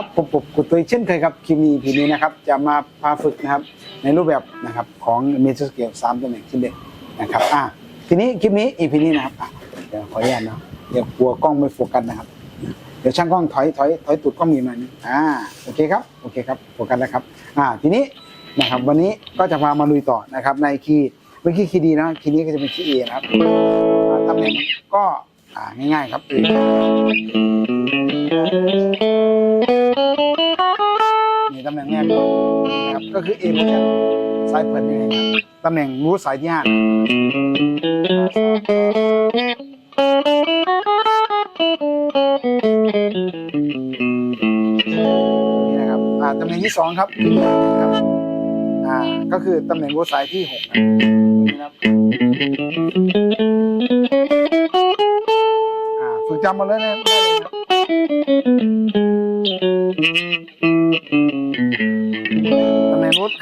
ครับผมผมกุตุยเช่นเคยครับคลิปนี้พีนี้นะครับ จะมาพาฝึกนะครับในรูปแบบนะครับของเมทัลสเกลสามตำแหน่งชิ้นเด็ดนะครับอ่าทีนี้คลิปนี้อีพีนี้นะครับเดี๋ยวขออนุญาตเนาะเดี๋ยวกลัวกล้องไม่โฟกัสนะครับ เดี๋ยวช่างกล้องถอยถอยถอยตูดกล้องอีกหน่อยนึงอ่าโอเคครับโอเคครับโฟกัสแล้วครับอ่าทีนี้นะครับวันนี้ก็จะพามาลุยต่อนะครับในคีย์เมื่อกี้คีย์ดีนะคีย์นี้ก็จะเป็นคีย์เอนะครับตำแหน่งก็อ่าง่ายๆครับ นี่ตำแหน่งแรกนะครับก็คือ A โพชันสายเปิดยังไงครับตำแหน่งรูทสายที่ห้านี่นะครับอ่าตำแหน่งที่สองครับครับอ่าก็คือตำแหน่งรูทสายที่หกนะครับอ่าฝึกจำมาเลยนะได้เลยนะตำแหน่งรูท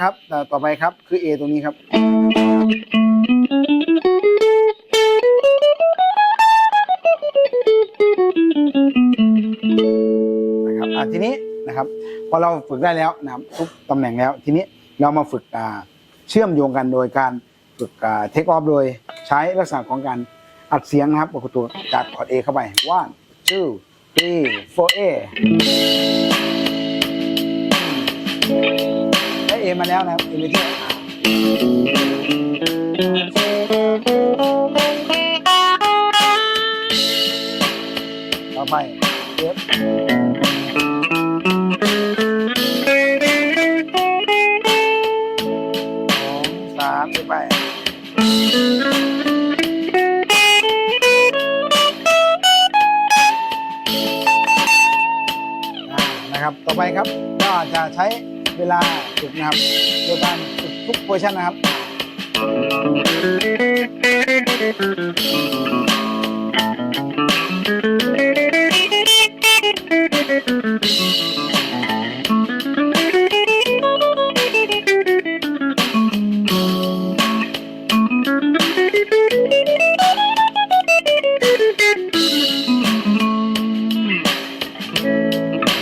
ครับต่อไปครับคือ A ตรงนี้ครับ นะครับอะทีนี้นะครับพอเราฝึกได้แล้วนะครับทุกตำแหน่งแล้วทีนี้เรามาฝึกอ่าเชื่อมโยงกันโดยการฝึกเทคออฟโดยใช้ลักษณะของการอัดเสียงนะครับปกติจากคอร์ด A เข้าไป one two three four A ได้ A มาแล้วนะครับ A ไม่เที่ยวต่อไป F สองสามไปไปอ่านะครับ ต่อไปครับก็จะใช้ เวลาฝึกนะครับ โดยการฝึกทุกโพชั่นนะครับ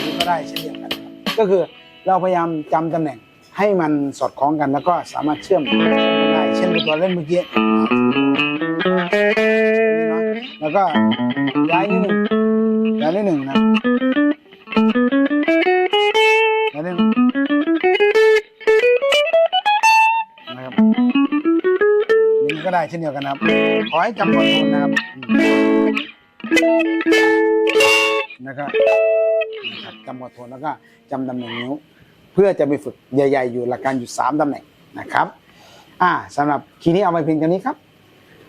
นี่ก็ได้เช่นเดียวกันครับก็คือ เราพยายามจำตำแหน่งให้มันสอดคล้องกันแล้วก็สามารถเชื่อมกันได้ เช่นตัวเล่นเมื่อกี้นะแล้วก็ย้ายนิดหนึ่งย้ายนิดหนึ่งนะย้ายนิดหนึ่งนะครับนี่ก็ได้เช่นเดียวกันนะครับ ขอให้จำคอนโทรลนะครับนะครับ นะครับจำกดทนแล้วก็จำตำแหน่งนิ้ว เพื่อจะไปฝึกใหญ่ ๆ อยู่หลักการอยู่ 3ตำแหน่งนะครับอ่าสำหรับคีย์นี้เอาไปเพียงแค่นี้ครับ